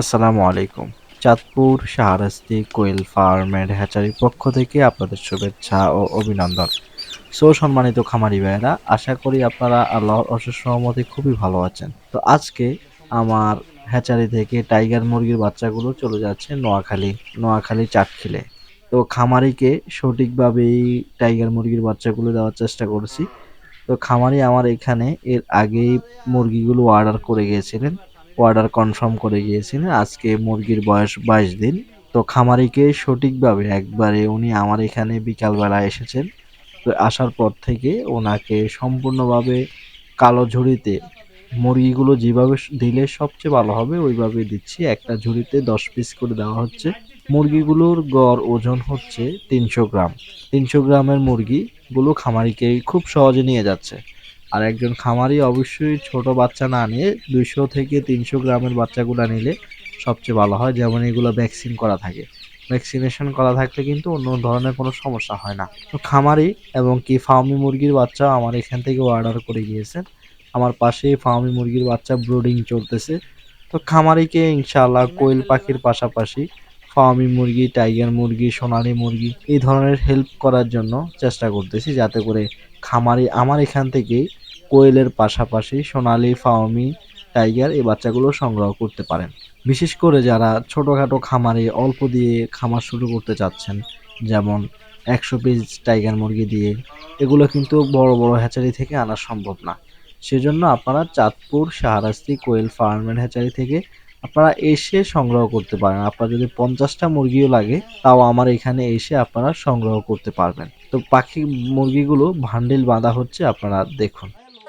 আসসালামু আলাইকুম। Chandpur Shahrasti quail farm and হ্যাচারির পক্ষ থেকে আপনাদের শুভেচ্ছা ও অভিনন্দন। সো, সম্মানিত খামারি ভাইয়েরা, আশা করি আপনারা আল্লাহর অশেষ সহমতে খুবই ভালো আছেন। তো আজকে আমার হ্যাচারি থেকে টাইগার মুরগির বাচ্চাগুলো চলে যাচ্ছে নোয়াখালী নোয়াখালী চাটখিলে তো খামারিকে সঠিকভাবে এই টাইগার মুরগির বাচ্চাগুলো দেওয়ার চেষ্টা করেছি। তো খামারি আমার এখানে এর আগেই মুরগিগুলো অর্ডার করে গিয়েছিলেন। অর্ডার কনফার্ম করে গিয়েছিলেন, আজকে মুরগির বয়স বাইশ দিন। তো খামারিকে সঠিকভাবে একবারে উনি আমার এখানে বিকালবেলা এসেছেন। তো আসার পর থেকে ওনাকে সম্পূর্ণভাবে কালো ঝুড়িতে, মুরগিগুলো যেভাবে দিলে সবচেয়ে ভালো হবে ওইভাবে দিচ্ছি। একটা ঝুড়িতে দশ পিস করে দেওয়া হচ্ছে। মুরগিগুলোর গড় ওজন হচ্ছে তিনশো গ্রাম। তিনশো গ্রামের মুরগিগুলো খামারিকে খুব সহজে নিয়ে যাচ্ছে। আর একজন খামারি অবশ্যই ছোট বাচ্চা না নিয়ে দুইশো থেকে তিনশো গ্রামের বাচ্চাগুলো নিলে সবচেয়ে ভালো হয়। যেমন এগুলো ভ্যাকসিন করা থাকে। ভ্যাকসিনেশন করা থাকলে কিন্তু অন্য ধরনের কোনো সমস্যা হয় না। তো খামারি এবং কি ফার্মি মুরগির বাচ্চা আমার এখান থেকে অর্ডার করে গিয়েছেন। আমার পাশে ফার্মি মুরগির বাচ্চা ব্রুডিং চলতেছে। তো খামারিকে ইনশাআল্লাহ কোয়েল পাখির পাশাপাশি ফার্মি মুরগি, টাইগার মুরগি, সোনালি মুরগি এই ধরনের হেল্প করার জন্য চেষ্টা করতেছি। যাতে করে খামারি আমার এখান থেকেই কোয়েলের পাশাপাশি সোনালি, ফাওমি, টাইগার এই বাচ্চাগুলো সংগ্রহ করতে পারেন। বিশেষ করে যারা ছোটোখাটো খামারে অল্প দিয়ে খামার শুরু করতে চাচ্ছেন, যেমন একশো পিস টাইগার মুরগি দিয়ে, এগুলো কিন্তু বড় বড় হ্যাচারি থেকে আনা সম্ভব না। সেজন্য আপনারা Chandpur Shahrasti quail farm and hatchery থেকে আপনারা এসে সংগ্রহ করতে পারেন। আপনার যদি পঞ্চাশটা মুরগিও লাগে, তাও আমার এখানে এসে আপনারা সংগ্রহ করতে পারবেন। তো পাখি মুরগিগুলো ভান্ডিল বাঁধা হচ্ছে, আপনারা দেখুন।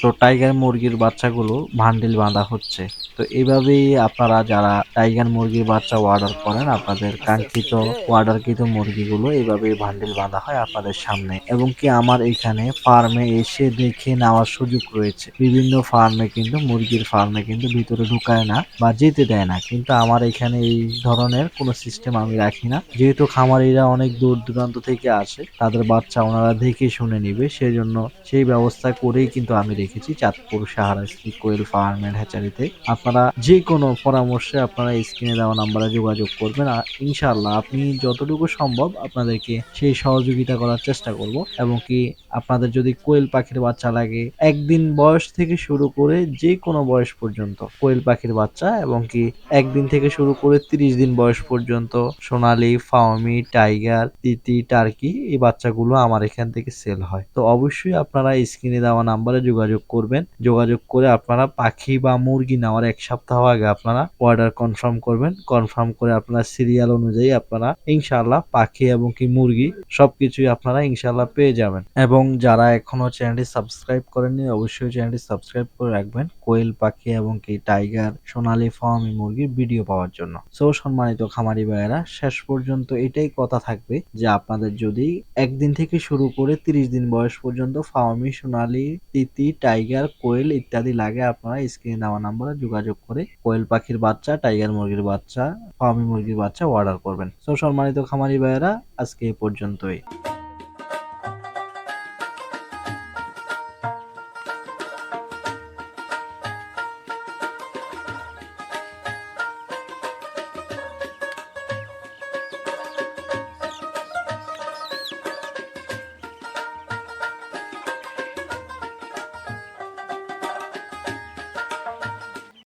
তো টাইগার মুরগির বাচ্চাগুলো ভান্ডিল বাঁধা হচ্ছে। তো এইভাবেই আপনারা যারা টাইগার মুরগির বাচ্চা অর্ডার করেন, আপনাদের কাঙ্ক্ষিত অর্ডারকৃত মুরগিগুলো এইভাবে ভান্ডিল বাঁধা হয় আপনাদের সামনে। এবং কি আমার এখানে ফার্মে এসে দেখে নেওয়ার সুযোগ রয়েছে। বিভিন্ন ফার্মে কিন্তু, মুরগির ফার্মে কিন্তু ভিতরে ঢুকায় না বা যেতে দেয় না। কিন্তু আমার এখানে এই ধরনের কোনো সিস্টেম আমি রাখি না। যেহেতু খামারিরা অনেক দূর দূরান্ত থেকে আসে, তাদের বাচ্চা ওনারা দেখে শুনে নিবে। সেজন্য সেই ব্যবস্থা করেই কিন্তু আমি রেখেছি Chandpur Shahrasti quail farm and হ্যাচারিতে আপনারা যে কোনো পরামর্শে আপনারা স্ক্রিনে দেওয়া নাম্বারে যোগাযোগ করবেন। আর ইনশাআল্লাহ আপনি যতটুকু সম্ভব আপনাদেরকে সেই সহযোগিতা করার চেষ্টা করব এবং কি আপনাদের যদি কোয়েল পাখির বাচ্চা লাগে, একদিন বয়স থেকে শুরু করে যে কোনো বয়স পর্যন্ত কোয়েল পাখির বাচ্চা এবং কি একদিন থেকে শুরু করে তিরিশ দিন বয়স পর্যন্ত সোনালি, ফাওমি, টাইগার, তিতি, টার্কি এই বাচ্চাগুলো আমার এখান থেকে সেল হয়। তো অবশ্যই আপনারা স্ক্রিনে দেওয়া নাম্বারে যোগাযোগ করবেন। যোগাযোগ করে আপনারা পাখি বা মুরগি নেওয়ার এক সপ্তাহ আগে আপনারা অর্ডার কনফার্ম করবেন। কনফার্ম করে আপনারা সিরিয়াল অনুযায়ী আপনারা ইনশাআল্লাহ পাখি এবং কি মুরগি সবকিছুই আপনারা ইনশাআল্লাহ পেয়ে যাবেন। এবং যারা এখনও চ্যানেলটি সাবস্ক্রাইব করেননি, অবশ্যই চ্যানেলটি সাবস্ক্রাইব করে রাখবেন। কোয়েল পাখি এবং কি টাইগার সোনালী ফার্মি মুরগির ভিডিও পাওয়ার জন্য। সো সম্মানিত খামারি ভাইয়েরা, শেষ পর্যন্ত এটাই কথা থাকবে যে আপনাদের যদি একদিন থেকে শুরু করে তিরিশ দিন বয়স পর্যন্ত ফার্মি সোনালী, তিতি টাইগার কোয়েল ইত্যাদি লাগে, আপনারা স্ক্রিনে দেওয়া নাম্বারে যোগাযোগ করে কোয়েল পাখির বাচ্চা, টাইগার মুরগির বাচ্চা, ফার্মি মুরগির বাচ্চা অর্ডার করবেন। সো সম্মানিত খামারি ভাইয়েরা, আজকে এই পর্যন্তই।